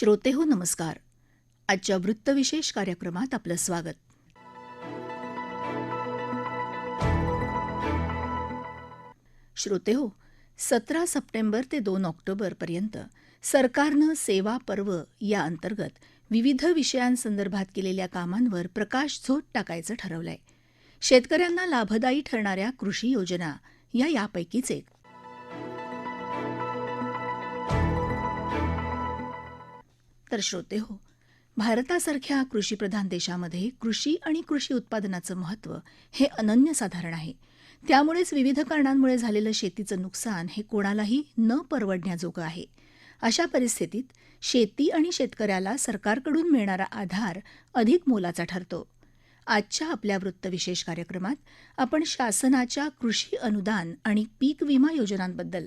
श्रोते हो नमस्कार. आजच्या वृत्तविशेष कार्यक्रमात आपलं स्वागत. श्रोते हो सतरा सप्टेंबर ते दोन ऑक्टोबरपर्यंत सरकारनं सेवा पर्व या अंतर्गत विविध विषयांसंदर्भात केलेल्या कामांवर प्रकाशझोत टाकायचं ठरवलंय. शेतकऱ्यांना लाभदायी ठरणाऱ्या कृषी योजना या यापैकीच एक. तर श्रोते हो भारतासारख्या कृषीप्रधान देशामध्ये कृषी आणि कृषी उत्पादनाचं महत्त्व हे अनन्यसाधारण आहे. त्यामुळेच विविध कारणांमुळे झालेलं शेतीचं नुकसान हे कोणालाही न परवडण्याजोगं आहे. अशा परिस्थितीत शेती आणि शेतकऱ्याला सरकारकडून मिळणारा आधार अधिक मोलाचा ठरतो. आजच्या आपल्या वृत्तविशेष कार्यक्रमात आपण शासनाच्या कृषी अनुदान आणि पीक विमा योजनांबद्दल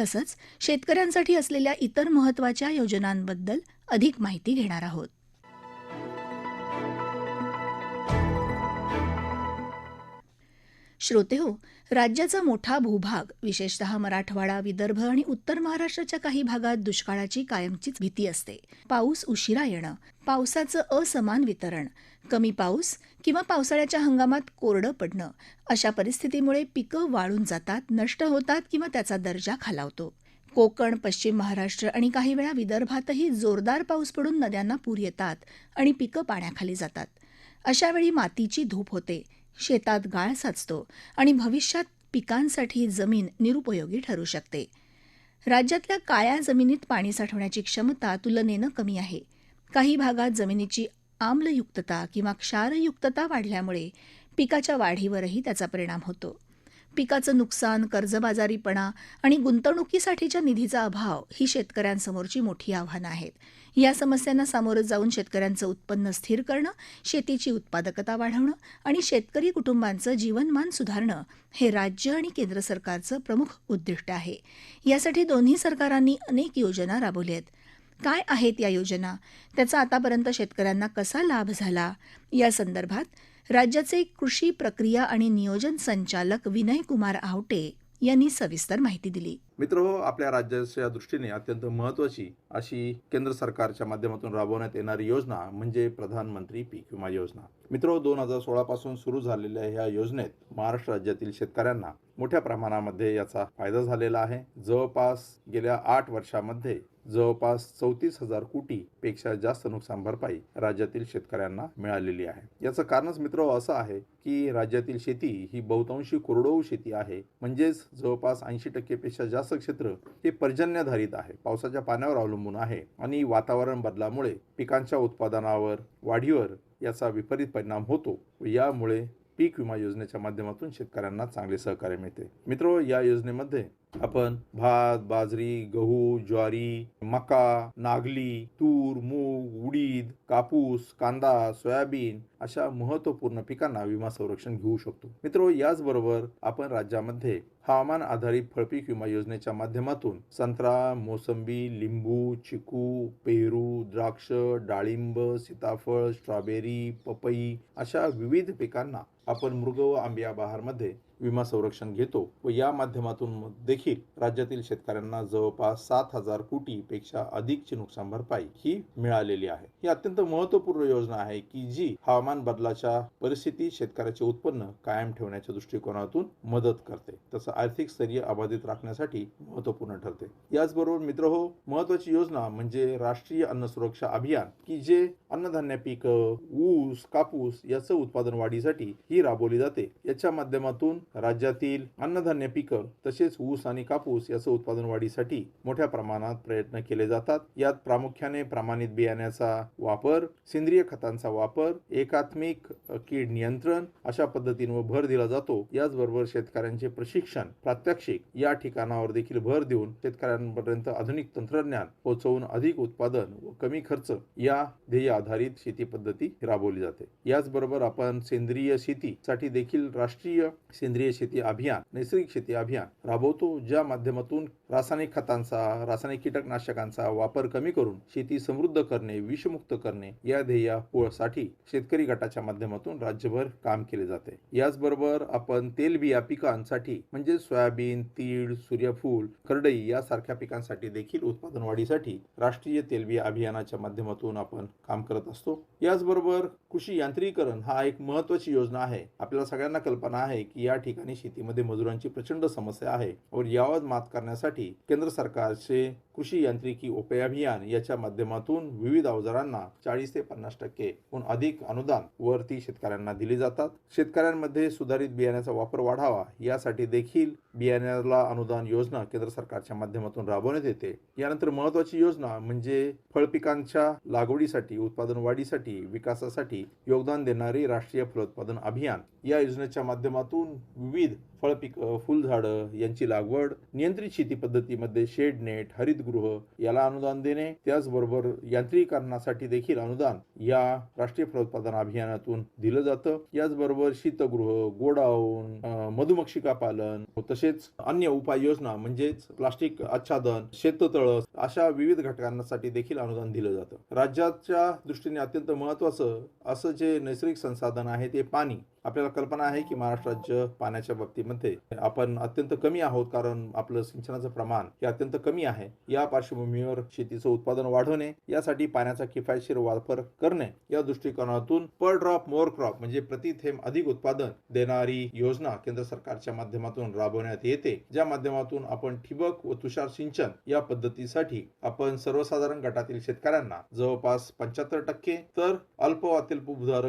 तसंच शेतकऱ्यांसाठी असलेल्या इतर महत्त्वाच्या योजनांबद्दल अधिक माहिती घेणार आहोत. श्रोते हो राज्याचा मोठा भूभाग विशेषतः मराठवाडा विदर्भ आणि उत्तर महाराष्ट्राच्या काही भागात दुष्काळाची कायमचीच भीती असते. पाऊस उशिरा येणं पावसाचं असमान वितरण कमी पाऊस किंवा पावसाळ्याच्या हंगामात कोरडं पडणं अशा परिस्थितीमुळे पिकं वाळून जातात नष्ट होतात किंवा त्याचा दर्जा खालावतो. कोकण पश्चिम महाराष्ट्र आणि काही वेळा विदर्भातही जोरदार पाऊस पडून नद्यांना पूर येतात आणि पिकं पाण्याखाली जातात. अशावेळी मातीची धूप होते. शेतात गाळ साचतो आणि भविष्यात पिकांसाठी जमीन निरुपयोगी ठरू शकते. राज्यातल्या काळ्या जमिनीत पाणी साठवण्याची क्षमता तुलनेनं कमी आहे. काही भागात जमिनीची आम्लयुक्तता किंवा क्षारयुक्तता वाढल्यामुळे पिकाच्या वाढीवरही त्याचा परिणाम होतो. पिकाचं नुकसान कर्जबाजारीपणा आणि गुंतवणुकीसाठीच्या निधीचा अभाव ही शेतकऱ्यांसमोरची मोठी आव्हानं आहेत. या समस्यांना सामोरं जाऊन शेतकऱ्यांचं उत्पन्न स्थिर करणं शेतीची उत्पादकता वाढवणं आणि शेतकरी कुटुंबांचं जीवनमान सुधारणं हे राज्य आणि केंद्र सरकारचं प्रमुख उद्दिष्ट आहे. यासाठी दोन्ही सरकारांनी अनेक योजना राबवल्या आहेत. काय आहेत या योजना? त्याचा आतापर्यंत शेतकऱ्यांना कसा लाभ झाला? या संदर्भात राज्याचे कृषी प्रक्रिया आणि नियोजन संचालक विनय कुमार आवटे यांनी सविस्तर माहिती दिली. मित्र हो आपल्या राज्याच्या दृष्टीने अत्यंत महत्वाची अशी केंद्र सरकारच्या माध्यमातून राबवण्यात येणारी योजना म्हणजे प्रधानमंत्री पीक विमा योजना. मित्र दोन हजार सोळा पासून सुरू झालेल्या ह्या योजनेत महाराष्ट्र राज्यातील शेतकऱ्यांना मोठ्या प्रमाणामध्ये याचा फायदा झालेला आहे. जवळपास गेल्या आठ वर्षामध्ये जवळपास चौतीस हजार कोटी पेक्षा जास्त नुकसान भरपाई राज्यातील शेतकऱ्यांना मिळालेली आहे. याचं कारणच मित्र असं आहे की राज्यातील शेती ही बहुतांशी कोरडवाहू शेती आहे. म्हणजेच जवळपास ऐंशी टक्केपेक्षा जास्त क्षेत्र हे पर्जन्यधारित आहे. पावसाच्या पाण्यावर अवलंबून आहे आणि वातावरण बदलामुळे पिकांच्या उत्पादनावर वाढीवर याचा विपरीत परिणाम होतो व यामुळे पीक विमा योजनेच्या माध्यमातून शेतकऱ्यांना चांगले सहकार्य मिळते. मित्र या योजनेमध्ये आपण भात बाजरी गहू ज्वारी मका नागली तूर मूग उडीद कापूस कांदा सोयाबीन अशा महत्त्वपूर्ण पिकांना विमा संरक्षण घेऊ शकतो. मित्र याचबरोबर आपण राज्यामध्ये हवामान आधारित फळपीक विमा योजनेच्या माध्यमातून संत्रा मोसंबी लिंबू चिकू पेरू द्राक्ष डाळिंब सीताफळ स्ट्रॉबेरी पपई अशा विविध पिकांना आपण मृग व आंबिया बहारमध्ये विमा संरक्षण घेतो व या माध्यमातून देखील राज्यातील शेतकऱ्यांना जवळपास सात हजार कोटीपेक्षा अधिकची नुकसान भरपाई ही मिळालेली आहे. ही अत्यंत महत्त्वपूर्ण योजना आहे की जी हवामान बदलाच्या परिस्थितीत शेतकऱ्याचे उत्पन्न कायम ठेवण्याच्या दृष्टिकोनातून मदत करते. तसं आर्थिक स्तरीय अबाधित राखण्यासाठी महत्त्वपूर्ण ठरते. याचबरोबर मित्र हो महत्वाची योजना म्हणजे राष्ट्रीय अन्न सुरक्षा अभियान की जे अन्नधान्य पीक ऊस कापूस याचं उत्पादन वाढीसाठी ही राबवली जाते. याच्या माध्यमातून राज्यातील अन्नधान्य पिकं तसेच ऊस आणि कापूस याचं उत्पादन वाढीसाठी मोठ्या प्रमाणात प्रयत्न केले जातात. यात प्रामुख्याने प्रमाणित बियाण्याचा वापर सेंद्रिय खतांचा वापर एकात्मिक कीड नियंत्रण अशा पद्धतींवर भर दिला जातो. याचबरोबर शेतकऱ्यांचे प्रशिक्षण प्रात्यक्षिक या ठिकाणावर देखील भर देऊन शेतकऱ्यांपर्यंत आधुनिक तंत्रज्ञान पोहोचवून अधिक उत्पादन व कमी खर्च या ध्येय आधारित शेती पद्धती राबवली जाते. याचबरोबर आपण सेंद्रिय शेतीसाठी देखील राष्ट्रीय सेंद्रिय सेंद्रिय शेती अभियान नैसर्गिक शेती अभियान राबवतो ज्या माध्यमातून रासायनिक खतांचा रासायनिक कीटकनाशकांचा वापर कमी करून शेती समृद्ध करणे विषमुक्त करणे या ध्येयासाठी शेतकरी शेतकरी गटाच्या माध्यमातून राज्यभर काम केले जाते. याचबरोबर आपण तेलबिया पिकांसाठी म्हणजे सोयाबीन तीळ सूर्यफूल करडई यासारख्या पिकांसाठी देखील उत्पादन वाढीसाठी राष्ट्रीय तेलबिया अभियानाच्या माध्यमातून आपण काम करत असतो. याचबरोबर कृषी यांत्रिकरण हा एक महत्वाची योजना आहे. आपल्याला सगळ्यांना कल्पना आहे की या ठिकाणी शेतीमध्ये मजुरांची प्रचंड समस्या आहे. व यावर मात करण्यासाठी केंद्र सरकारचे कृषी यांत्रिकी उपाय अभियान याच्या माध्यमातून विविध अवजारांना चाळीस ते पन्नास टक्के अधिक अनुदान वरती शेतकऱ्यांना दिली जातात. शेतकऱ्यांमध्ये सुधारित बियाण्याचा वापर वाढावा यासाठी देखील बियाण्याला अनुदान योजना केंद्र सरकारच्या माध्यमातून राबवण्यात येते. यानंतर महत्वाची योजना म्हणजे फळपिकांच्या लागवडीसाठी उत्पादन वाढीसाठी विकासासाठी योगदान देणारे राष्ट्रीय फलोत्पादन अभियान. या योजनेच्या माध्यमातून विविध फळपिक फुलझाडं यांची लागवड नियंत्रित शेती पद्धतीमध्ये शेड नेट हरितगृह याला अनुदान देणे त्याचबरोबर यांत्रिकरणासाठी देखील अनुदान या राष्ट्रीय फलोत्पादन अभियानातून दिलं जातं. याचबरोबर शीतगृह गोडाऊन मधुमक्षिका पालन हो, तसेच अन्य उपाययोजना म्हणजेच प्लास्टिक आच्छादन शेततळ अशा विविध घटकांसाठी देखील अनुदान दिलं जातं. राज्याच्या दृष्टीने अत्यंत महत्वाचं असं जे नैसर्गिक संसाधन आहे ते पाणी. आपल्याला कल्पना आहे की महाराष्ट्र राज्य पाण्याच्या बाबतीमध्ये आपण अत्यंत कमी आहोत कारण आपलं सिंचनाचं प्रमाण हे अत्यंत कमी आहे. या पार्श्वभूमीवर शेतीचं उत्पादन वाढवणे यासाठी पाण्याचा किफायतशीर वापर करणे या दृष्टिकोनातून पर ड्रॉप मोर क्रॉप म्हणजे प्रति थेंब अधिक उत्पादन देणारी योजना केंद्र सरकारच्या माध्यमातून राबवण्यात येते. ज्या माध्यमातून आपण ठिबक व तुषार सिंचन या पद्धतीसाठी आपण सर्वसाधारण गटातील शेतकऱ्यांना जवळपास पंच्याहत्तर टक्के तर अल्प व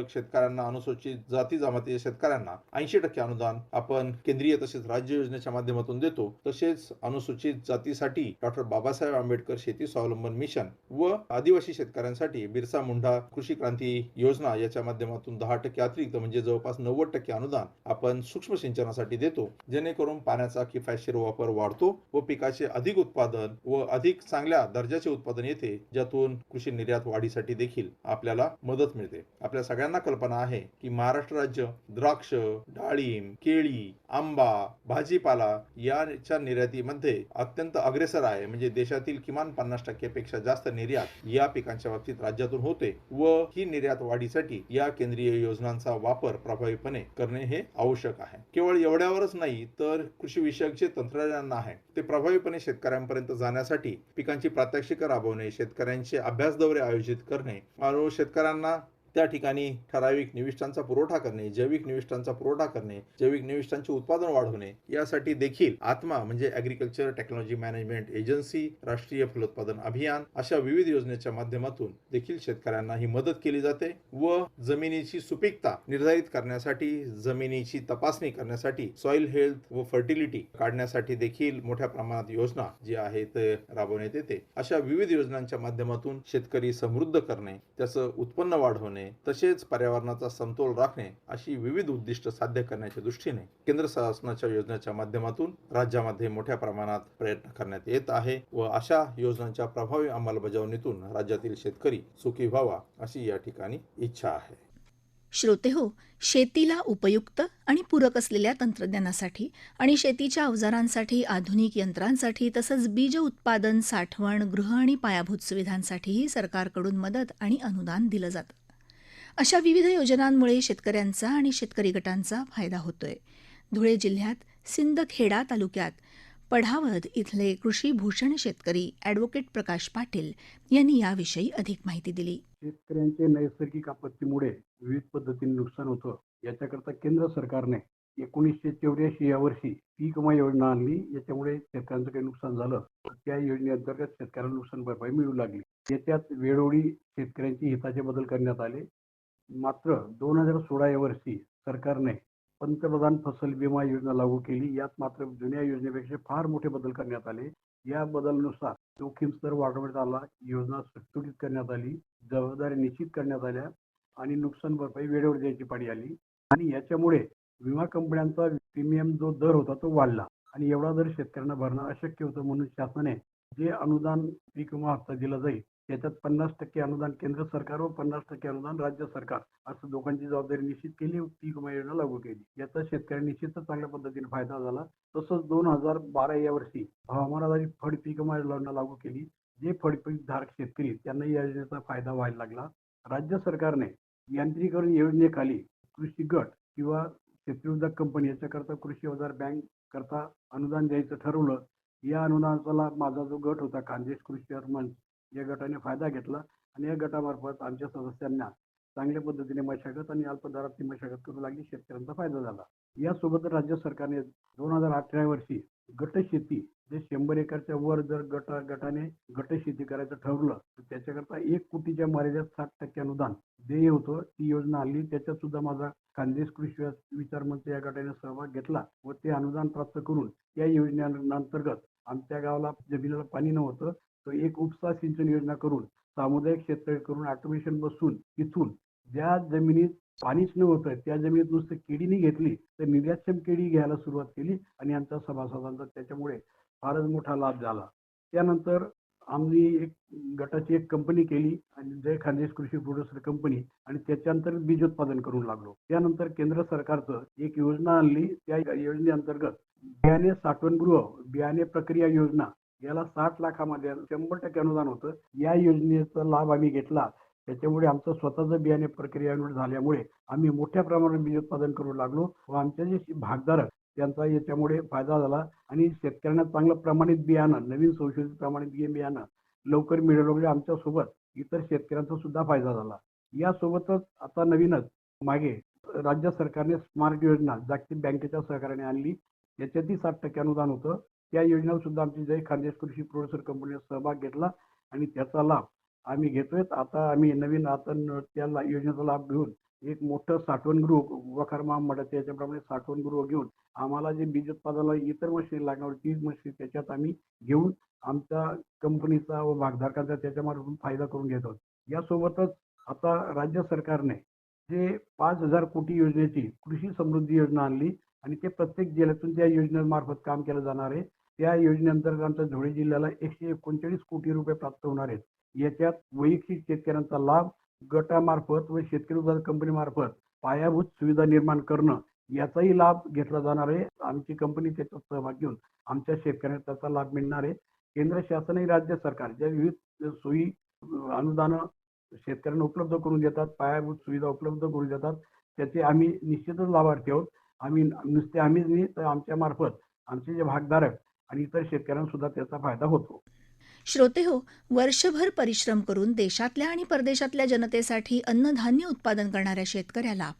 शेतकऱ्यांना अनुसूचित जाती जमातीच्या शेतकऱ्यांना ऐंशी टक्के अनुदान आपण केंद्रीय तसेच राज्य योजनेच्या माध्यमातून देतो. तसेच अनुसूचित जातीसाठी डॉक्टर बाबासाहेब आंबेडकर शेती स्वावलंबन मिशन व आदिवासी शेतकऱ्यांसाठी बिरसा मुंडा कृषी क्रांती योजना याच्या माध्यमातून दहा टक्के अतिरिक्त म्हणजे जवळपास नव्वद टक्के अनुदान आपण सूक्ष्म सिंचनासाठी देतो. जेणेकरून पाण्याचा किफायतशीर वापर वाढतो व पिकाचे अधिक उत्पादन व अधिक चांगल्या दर्जाचे उत्पादन येते ज्यातून कृषी निर्यात वाढीसाठी देखील आपल्याला मदत मिळते. आपल्या सगळ्यांना कल्पना आहे की महाराष्ट्र राज्य द्राक्ष डाळिंब केळी आंबा भाजीपाला याच्या निर्यातीमध्ये अत्यंत अग्रेसर आहे. म्हणजे देशातील किमान पन्नास टक्क्यापेक्षा जास्त निर्यात या पिकांच्या बाबतीत राज्यातून होते व ही निर्यात वाढीसाठी या केंद्रीय योजनांचा वापर प्रभावीपणे करणे हे आवश्यक आहे. केवळ एवढ्यावरच नाही तर कृषी विषयक जे तंत्रज्ञान आहे ते प्रभावीपणे शेतकऱ्यांपर्यंत जाण्यासाठी पिकांची प्रात्यक्षिक राबवणे शेतकऱ्यांचे अभ्यास दौरे आयोजित करणे व शेतकऱ्यांना त्या ठिकाणी ठराविक निविष्ठांचा पुरवठा करणे जैविक निविष्ठांचा पुरवठा करणे जैविक निविष्ठांचे उत्पादन वाढवणे यासाठी देखील आत्मा म्हणजे ॲग्रिकल्चर टेक्नॉलॉजी मॅनेजमेंट एजन्सी राष्ट्रीय फलोत्पादन अभियान अशा विविध योजनेच्या माध्यमातून देखील शेतकऱ्यांना ही मदत केली जाते व जमिनीची सुपीकता निर्धारित करण्यासाठी जमिनीची तपासणी करण्यासाठी सॉइल हेल्थ व फर्टिलिटी काढण्यासाठी देखील मोठ्या प्रमाणात योजना जी आहे ते राबवण्यात येते. अशा विविध योजनांच्या माध्यमातून शेतकरी समृद्ध करणे त्याचं उत्पन्न वाढवणे करणे तसेच पर्यावरणाचा समतोल राखणे अशी विविध उद्दिष्ट साध्य करण्याच्या दृष्टीने केंद्र शासनाच्या योजनेच्या माध्यमातून राज्यामध्ये मोठ्या प्रमाणात प्रयत्न करण्यात येत आहे व अशा योजनांच्या प्रभावी अंमलबजावणीतून राज्यातील शेतकरी सुखी व्हावा अशी या ठिकाणी इच्छा आहे. श्रोते हो शेतीला उपयुक्त आणि पूरक असलेल्या तंत्रज्ञानासाठी आणि शेतीच्या अवजारांसाठी आधुनिक यंत्रांसाठी तसंच बीज उत्पादन साठवण गृह आणि पायाभूत सुविधांसाठीही सरकारकडून मदत आणि अनुदान दिलं जातं. अशा विविध योजनांमुळे शेतकऱ्यांचा आणि शेतकरी गटांचा फायदा होतोय. धुळे जिल्ह्यात सिंदखेडा तालुक्यात पढावद इथले कृषी भूषण शेतकरी ॲडव्होकेट प्रकाश पाटील यांनी याविषयी अधिक माहिती दिली. शेतकऱ्यांचे नैसर्गिक आपत्तीमुळे विविध पद्धतीने नुकसान होतं. याच्याकरता केंद्र सरकारने एकोणीसशे चौऱ्याऐंशी या वर्षी पीक विमा योजना आणली. याच्यामुळे शेतकऱ्यांचं काही नुकसान झालं. त्या योजनेअंतर्गत शेतकऱ्यांना नुकसान भरपाई मिळू लागली. याच्यात वेळोवेळी शेतकऱ्यांची हिताचे बदल करण्यात आले. मात्र दोन हजार सोळा या वर्षी सरकारने पंतप्रधान फसल विमा योजना लागू केली. यात मात्र जुन्या योजनेपेक्षा फार मोठे बदल करण्यात आले. या बदलानुसार जोखीम स्तर वाढवण्यात आला. योजना सुटसुटीत करण्यात आली. जबाबदारी निश्चित करण्यात आल्या आणि नुकसान भरपाई वेळेवर द्यायची पाळी आली. आणि याच्यामुळे विमा कंपन्यांचा प्रीमियम जो दर होता तो वाढला. आणि एवढा दर शेतकऱ्यांना भरणं अशक्य होतं म्हणून शासनाने जे अनुदान पीक विमा हप्ता दिला जाईल त्याच्यात पन्नास टक्के अनुदान केंद्र सरकार व पन्नास टक्के अनुदान राज्य सरकार. असं दोघांची जबाबदारी निश्चित केली पीक विमा योजना लागू केली. याचा शेतकऱ्यांना निश्चितच चांगल्या पद्धतीने फायदा झाला. तसंच दोन हजार बारा या वर्षी हवामान आधारित फळ पीक विमा योजना लागू केली जे फळपीक धारक शेतकरी त्यांना या योजनेचा फायदा व्हायला लागला. राज्य सरकारने यांत्रिकरण योजनेखाली कृषी गट किंवा शेती उद्योग कंपनी याच्याकरता कृषी अवजार बँक करता अनुदान द्यायचं ठरवलं. या अनुदानाचा लाभ माझा जो गट होता खानदेश कृषी मंच या गटाने फायदा घेतला आणि या गटामार्फत आमच्या सदस्यांना चांगल्या पद्धतीने मशागत आणि अल्प दरातली मशागत करू लागली. शेतकऱ्यांचा फायदा झाला. यासोबत राज्य सरकारने दोन हजार अठरा वर्षी गट शेती जे शंभर एकरच्या वर जर गट गटाने गट शेती करायचं ठरवलं तर त्याच्याकरता एक कोटीच्या मर्यादेत साठ टक्के अनुदान देय होतं. ती योजना आली. त्याच्यात सुद्धा माझा खानदेश कृषी विचार मंत्री या गटाने सहभाग घेतला व ते अनुदान प्राप्त करून त्या योजनेअंतर्गत आमच्या गावाला जमिनीला पाणी नव्हतं तर एक उपसा सिंचन योजना करून सामुदायिक क्षेत्र करून ऑटोमेशन बसून तिथून ज्या जमिनीत पाणीच नव्हतं त्या जमिनीत नुसतं केळीनी घेतली तर निर्यातक्षम केळी घ्यायला सुरुवात केली आणि आमच्या सभासदांचा त्याच्यामुळे फारच मोठा लाभ झाला. त्यानंतर आम्ही एक गटाची एक कंपनी केली आणि जय खानदेश कृषी प्रोड्युसर कंपनी आणि त्याच्यानंतर बीज उत्पादन करून लागलो. त्यानंतर केंद्र सरकारचं एक योजना आणली त्या योजनेअंतर्गत बियाणे साठवणगृह बियाणे प्रक्रिया योजना याला साठ लाखामध्ये शंभर टक्के अनुदान होतं. या योजनेचा लाभ आम्ही घेतला. त्याच्यामुळे आमचं स्वतःचं बियाणे प्रक्रिया झाल्यामुळे आम्ही मोठ्या प्रमाणात बीज उत्पादन करू लागलो व आमचे जे भागधारक त्यांचा याच्यामुळे फायदा झाला आणि शेतकऱ्यांना चांगलं प्रमाणित बियाणं नवीन संशोधित प्रमाणित बी बियाणं लवकर मिळवल्यामुळे म्हणजे आमच्यासोबत इतर शेतकऱ्यांचा सुद्धा फायदा झाला. यासोबतच आता नवीनच मागे राज्य सरकारने स्मार्ट योजना जागतिक बँकेच्या सहकार्याने आणली. याच्यातही साठ टक्के अनुदान होतं. त्या योजनेवर सुद्धा आमची जय खानदेश कृषी प्रोड्युसर कंपनीने सहभाग घेतला आणि त्याचा लाभ आम्ही घेतोय. आता आम्ही नवीन आता त्या योजनेचा लाभ घेऊन एक मोठं साठवणगृह वखार महामंडळाचं याच्याप्रमाणे साठवणगृह घेऊन आम्हाला जे बीज उत्पादनाला इतर मशीन लागणार तीच मशीन त्याच्यात आम्ही घेऊन आमच्या कंपनीचा व भागधारकांचा त्याच्यामार्फत फायदा करून घेत आहोत. यासोबतच आता राज्य सरकारने जे पाच हजार कोटी योजनेची कृषी समृद्धी योजना आणली आणि ते प्रत्येक जिल्ह्यातून त्या योजनेमार्फत काम केलं जाणार आहे त्या योजनेअंतर्गत आमच्या धुळे जिल्ह्याला एकशे एकोणचाळीस कोटी रुपये प्राप्त होणार आहेत. याच्यात वैयक्तिक शेतकऱ्यांचा लाभ गटामार्फत व शेतकरी उत्पादक कंपनीमार्फत पायाभूत सुविधा निर्माण करणं याचाही लाभ घेतला जाणार आहे. आमची कंपनी त्याच्यात सहभाग घेऊन आमच्या शेतकऱ्यांना त्याचा लाभ मिळणार आहे. केंद्र शासन आणि राज्य सरकार ज्या विविध सोयी अनुदानं शेतकऱ्यांना उपलब्ध करून देतात पायाभूत सुविधा उपलब्ध करून देतात त्याचे आम्ही निश्चितच लाभार्थी आहोत. आम्ही नुसते आम्हीच नाही तर आमच्या मार्फत आमचे जे भागधारक आणि इतर शेतकऱ्यांना सुद्धा त्याचा फायदा होतो. श्रोते हो वर्षभर परिश्रम करून देशातल्या आणि परदेशातल्या जनतेसाठी अन्नधान्य उत्पादन करणाऱ्या शेतकऱ्याला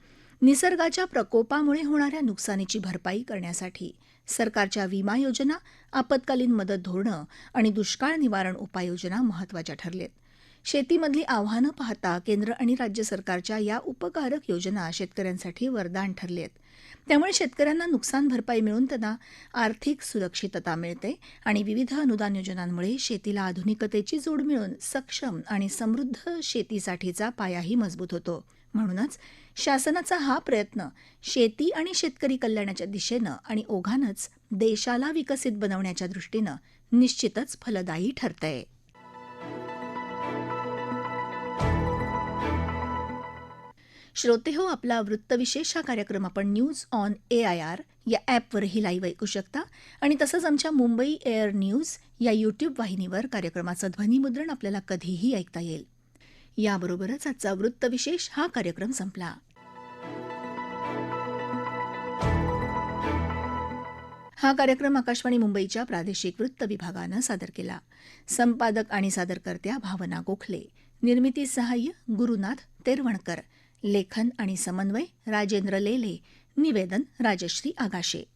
निसर्गाच्या प्रकोपामुळे होणाऱ्या नुकसानीची भरपाई करण्यासाठी सरकारच्या विमा योजना आपत्कालीन मदत धोरणं आणि दुष्काळ निवारण उपाययोजना महत्त्वाच्या ठरलेत. शेतीमधली आव्हानं पाहता केंद्र आणि राज्य सरकारच्या या उपकारक योजना शेतकऱ्यांसाठी वरदान ठरलेत. आहेत त्यामुळे शेतकऱ्यांना नुकसान भरपाई मिळून त्यांना आर्थिक सुरक्षितता मिळते आणि विविध अनुदान योजनांमुळे शेतीला आधुनिकतेची जोड मिळून सक्षम आणि समृद्ध शेतीसाठीचा पायाही मजबूत होतो. म्हणूनच शासनाचा हा प्रयत्न शेती आणि शेतकरी कल्याणाच्या दिशेनं आणि ओघानंच देशाला विकसित बनवण्याच्या दृष्टीनं निश्चितच फलदायी ठरतंय. श्रोते हो आपला वृत्तविशेष हा कार्यक्रम आपण news on A I R या ॲपवरही लाईव्ह ऐकू शकता. आणि तसंच आमच्या मुंबई एअर न्यूज या यूट्यूब वाहिनीवर कार्यक्रमाचं ध्वनिमुद्रण आपल्याला कधीही ऐकता येईल. याबरोबरच आजचा वृत्तविशेष हा कार्यक्रम संपला. हा कार्यक्रम आकाशवाणी मुंबईच्या प्रादेशिक वृत्त विभागानं सादर केला. संपादक आणि सादरकर्त्या भावना गोखले. निर्मिती सहाय्य गुरुनाथ तेरवणकर. लेखन आणि समन्वय राजेंद्र लेले. निवेदन राजश्री आगाशे.